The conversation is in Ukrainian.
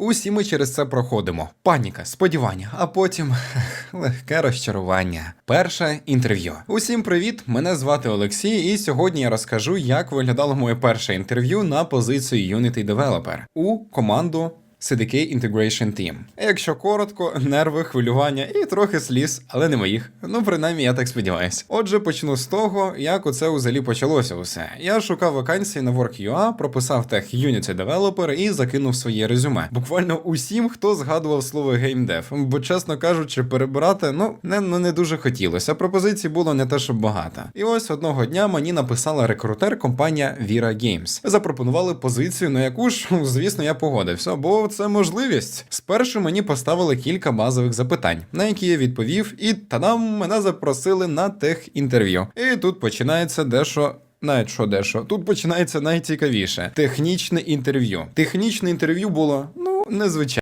Усі ми через це проходимо. Паніка, сподівання, а потім легке розчарування. Перше інтерв'ю. Усім привіт! Мене звати Олексій, і сьогодні я розкажу, як виглядало моє перше інтерв'ю на позицію Unity Developer у команду. CDK Integration Team. Якщо коротко, нерви, хвилювання і трохи сліз, але не моїх. Ну, принаймні, я так сподіваюся. Отже, почну з того, як оце взагалі почалося усе. Я шукав вакансії на Work.ua, прописав тег Unity Developer і закинув своє резюме. Буквально усім, хто згадував слово геймдев. Бо, чесно кажучи, перебирати ну не, ну, не дуже хотілося. Пропозицій було не те, щоб багато. І ось одного дня мені написала рекрутер компанія Vira Games. Запропонували позицію, на яку ж, звісно, я погодився, бо це можливість. Спершу мені поставили кілька базових запитань, на які я відповів, і тадам мене запросили на тех інтерв'ю. І тут починається дещо. Навіть що дещо. Тут починається найцікавіше технічне інтерв'ю. Технічне інтерв'ю було ну незвичайне.